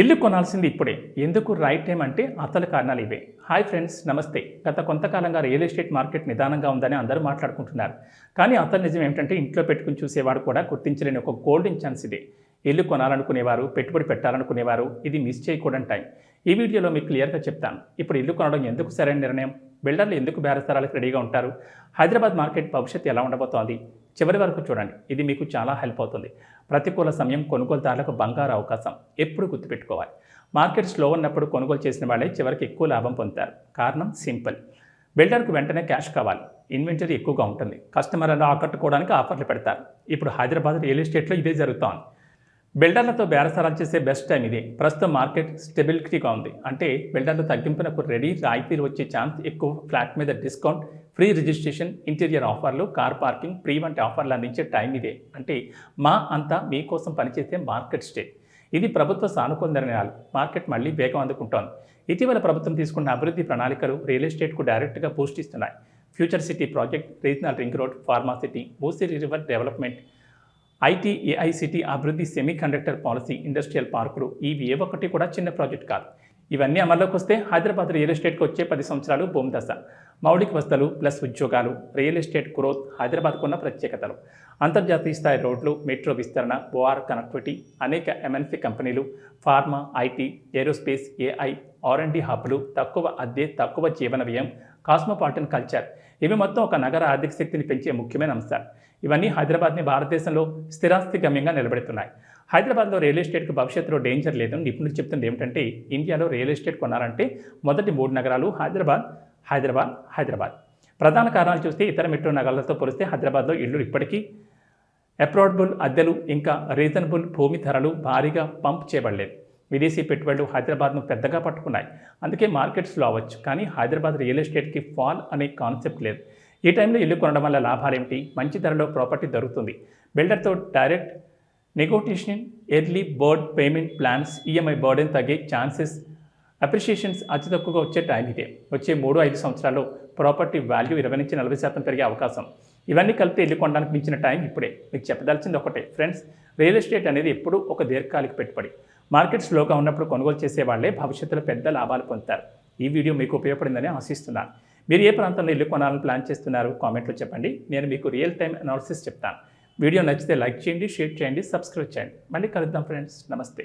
ఇల్లు కొనాల్సింది ఇప్పుడే. ఎందుకు రైట్ టైం అంటే అసలు కారణాలు ఇవే. హాయ్ ఫ్రెండ్స్ నమస్తే. గత కొంతకాలంగా రియల్ ఎస్టేట్ మార్కెట్ నిదానంగా ఉందని అందరూ మాట్లాడుకుంటున్నారు. కానీ అసలు నిజం ఏమిటంటే ఇంట్లో పెట్టుకుని చూసేవాడు కూడా గుర్తించలేని ఒక గోల్డెన్ ఛాన్స్ ఇది. ఇల్లు కొనాలనుకునేవారు పెట్టుబడి పెట్టాలనుకునేవారు ఇది మిస్ చేయకూడని టైం ఈ వీడియోలో మీకు క్లియర్గా చెప్తాను. ఇప్పుడు ఇల్లు కొనడం ఎందుకు సరైన నిర్ణయం? బిల్డర్లు ఎందుకు బేరసారాలకు రెడీగా ఉంటారు? హైదరాబాద్ మార్కెట్ భవిష్యత్తు ఎలా ఉండబోతోంది? చివరి వరకు చూడండి. ఇది మీకు చాలా హెల్ప్ అవుతుంది. ప్రతికూల సమయం కొనుగోలుదారులకు బంగారు అవకాశం ఎప్పుడు గుర్తుపెట్టుకోవాలి. మార్కెట్ స్లో ఉన్నప్పుడు కొనుగోలు చేసిన వాళ్ళే చివరికి ఎక్కువ లాభం పొందుతారు. కారణం సింపుల్ బిల్డర్కు వెంటనే క్యాష్ కావాలి. ఇన్వెంటరీ ఎక్కువగా ఉంటుంది. కస్టమర్లను ఆకట్టుకోవడానికి ఆఫర్లు పెడతారు. ఇప్పుడు హైదరాబాద్ రియల్ ఎస్టేట్లో ఇదే జరుగుతోంది. బిల్డర్లతో బేరసారాలు చేసే బెస్ట్ టైం ఇది. ప్రస్తుతం మార్కెట్ స్టెబిలిటీగా ఉంది. అంటే బిల్డర్లు తగ్గింపునకు రెడీ రాయితీలు వచ్చే ఛాన్స్ ఎక్కువ. ఫ్లాట్ మీద డిస్కౌంట్ ఫ్రీ రిజిస్ట్రేషన్ ఇంటీరియర్ ఆఫర్లు కార్ పార్కింగ్ ఫ్రీ వంటి ఆఫర్లు అందించే టైం ఇదే. అంటే మా అంతా మీకోసం పనిచేసే మార్కెట్ స్టే. ఇది ప్రభుత్వ సానుకూల నిర్ణయాలు. మార్కెట్ మళ్ళీ వేగం అందుకుంటోంది. ఇటీవల ప్రభుత్వం తీసుకున్న అభివృద్ధి ప్రణాళికలు రియల్ ఎస్టేట్కు డైరెక్ట్గా బూస్ట్ ఇస్తున్నాయి. Future city project regional ring road pharma city మూసిరి river development IT AI city అభివృద్ధి సెమీ కండక్టర్ పాలసీ ఇండస్ట్రియల్ పార్కులు ఇవి ఏ ఒక్కటి కూడా చిన్న ప్రాజెక్ట్ కాదు. ఇవన్నీ అమల్లోకి వస్తే హైదరాబాద్ రియల్ ఎస్టేట్కి వచ్చే పది సంవత్సరాలు భూమి దశ మౌలిక వసతులు ప్లస్ ఉద్యోగాలు రియల్ ఎస్టేట్ గ్రోత్ హైదరాబాద్కు ఉన్న ప్రత్యేకతలు. అంతర్జాతీయ స్థాయి రోడ్లు మెట్రో విస్తరణ ఓఆర్ కనెక్టివిటీ అనేక ఎంఎన్సీ కంపెనీలు pharma IT aerospace AI R and D హబ్లు తక్కువ అద్దె తక్కువ జీవన వ్యయం కాస్మోపాలిటన్ కల్చర్. ఇవి మొత్తం ఒక నగర ఆర్థిక శక్తిని పెంచే ముఖ్యమైన అంశాలు. ఇవన్నీ హైదరాబాద్ని భారతదేశంలో స్థిరాస్తి గమ్యంగా నిలబెడుతున్నాయి. హైదరాబాద్లో రియల్ ఎస్టేట్కు భవిష్యత్తులో డేంజర్ లేదని నిపుణులు చెప్తుంది ఏమిటంటే ఇండియాలో రియల్ ఎస్టేట్ కొనాలంటే మొదటి మూడు నగరాలు హైదరాబాద్ హైదరాబాద్ హైదరాబాద్. ప్రధాన కారణాలు చూస్తే ఇతర మెట్రో నగరాలతో పోలిస్తే హైదరాబాద్లో ఇళ్ళు ఇప్పటికీ అప్రోడబుల్ అద్దెలు ఇంకా రీజనబుల్ భూమి ధరలు భారీగా పంప్ చేయబడలేదు. విదేశీ పెట్టుబడులు హైదరాబాద్ను పెద్దగా పట్టుకున్నాయి. అందుకే మార్కెట్స్లో అవ్వచ్చు కానీ హైదరాబాద్ రియల్ ఎస్టేట్కి ఫాల్ అనే కాన్సెప్ట్ లేదు. ఈ టైంలో ఇల్లు కొనడం వల్ల లాభాలేమిటి మంచి ధరలో ప్రాపర్టీ దొరుకుతుంది. బిల్డర్తో direct negotiation early bird payment plans EMI burden తగ్గే ఛాన్సెస్ అప్రిషియేషన్స్ అతి తక్కువగా వచ్చే టైం ఇదే. వచ్చే మూడు ఐదు సంవత్సరాల్లో ప్రాపర్టీ వాల్యూ ఇరవై నుంచి నలభై శాతం పెరిగే అవకాశం. ఇవన్నీ కలిపి ఇల్లు కొనడానికి మించిన టైం ఇప్పుడే. మీకు చెప్పదలసింది ఒకటే. ఫ్రెండ్స్ రియల్ ఎస్టేట్ అనేది ఎప్పుడూ ఒక దీర్ఘకాలిక పెట్టుబడి. మార్కెట్ స్లోగా ఉన్నప్పుడు కొనుగోలు చేసే వాళ్ళే భవిష్యత్తులో పెద్ద లాభాలు పొందుతారు. ఈ వీడియో మీకు ఉపయోగపడిందని ఆశిస్తున్నాను. మీరు ఏ ప్రాంతంలో ఇల్లు కొనాలని ప్లాన్ చేస్తున్నారు కామెంట్లో చెప్పండి. నేను మీకు రియల్ టైం అనాలిసిస్ చెప్తాను. వీడియో నచ్చితే లైక్ చేయండి షేర్ చేయండి సబ్స్క్రైబ్ చేయండి. మళ్ళీ కలుద్దాం ఫ్రెండ్స్. నమస్తే.